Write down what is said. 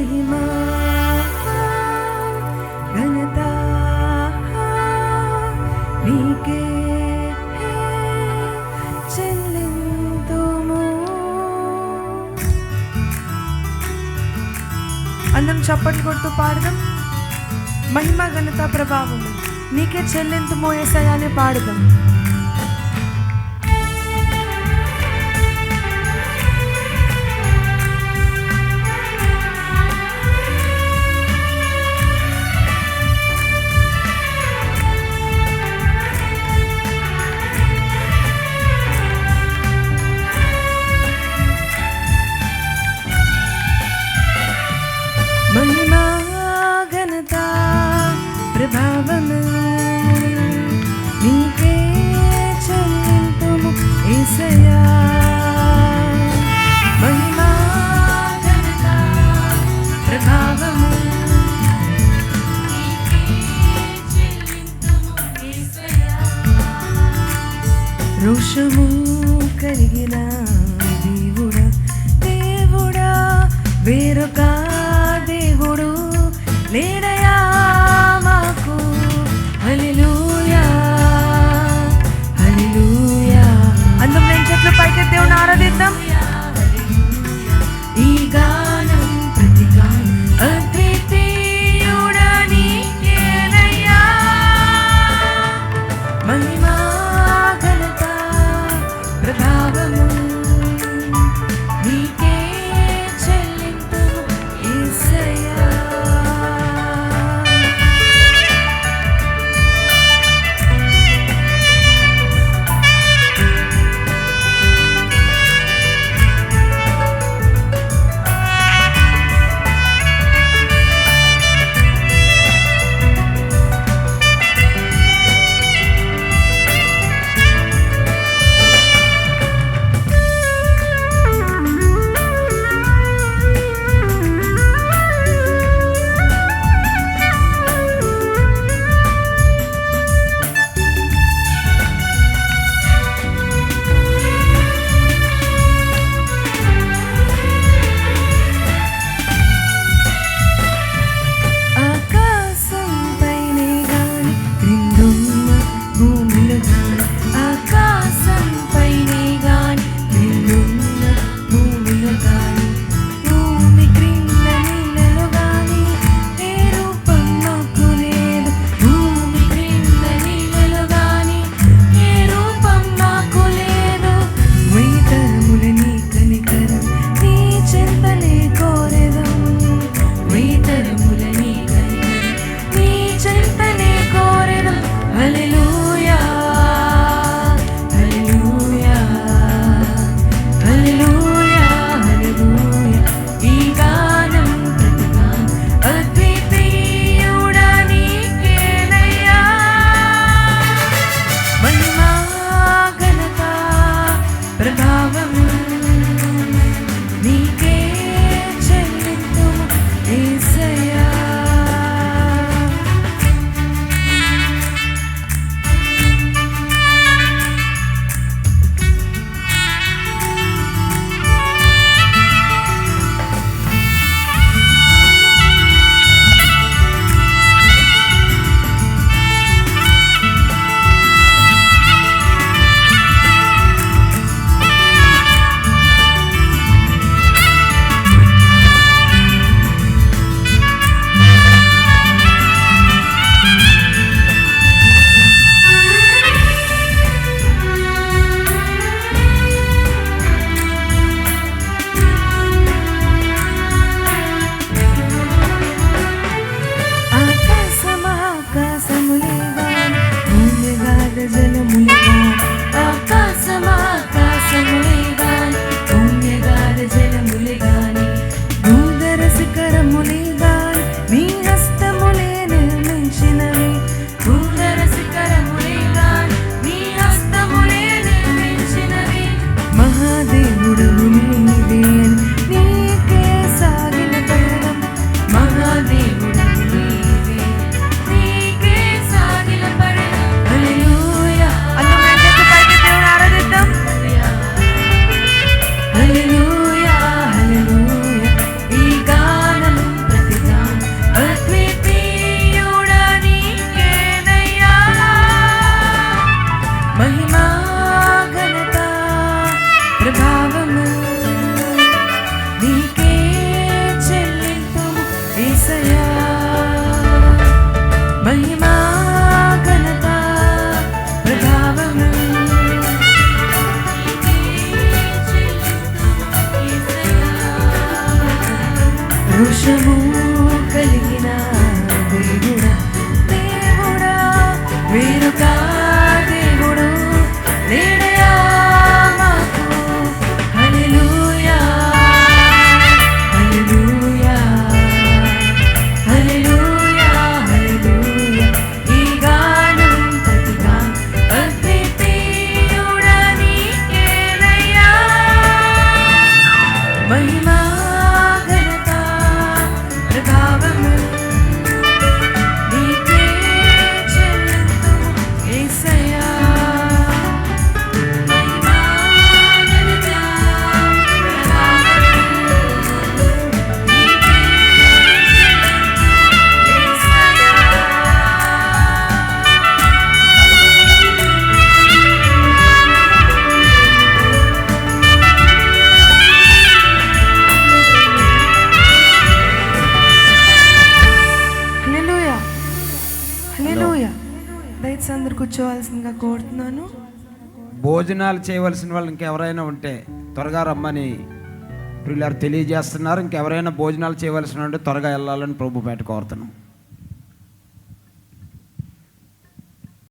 మహిమా. ఘనత. నీకే చెల్లింతుము. అందరం చప్పట్లు కొడుతూ పాడదాం. మహిమ ఘనత ప్రభావం నీకే చెల్లింతుమో ఏసయాన్ని పాడదాం. ప్రభావము నీకే చెల్లింపుము యేసయ్యా మహిమా ఘనత ప్రభావము. రోషము కలిగిన దేవుడా దేవుడా వేరొక దేవుడు లేడై 一个 imam భోజనాలు చేయవలసిన వాళ్ళు ఇంకెవరైనా ఉంటే త్వరగా రమ్మని వీళ్ళు తెలియజేస్తున్నారు. ఇంకెవరైనా భోజనాలు చేయవలసిన ఉంటే త్వరగా వెళ్ళాలని ప్రభు పేట కోరుతున్నాం.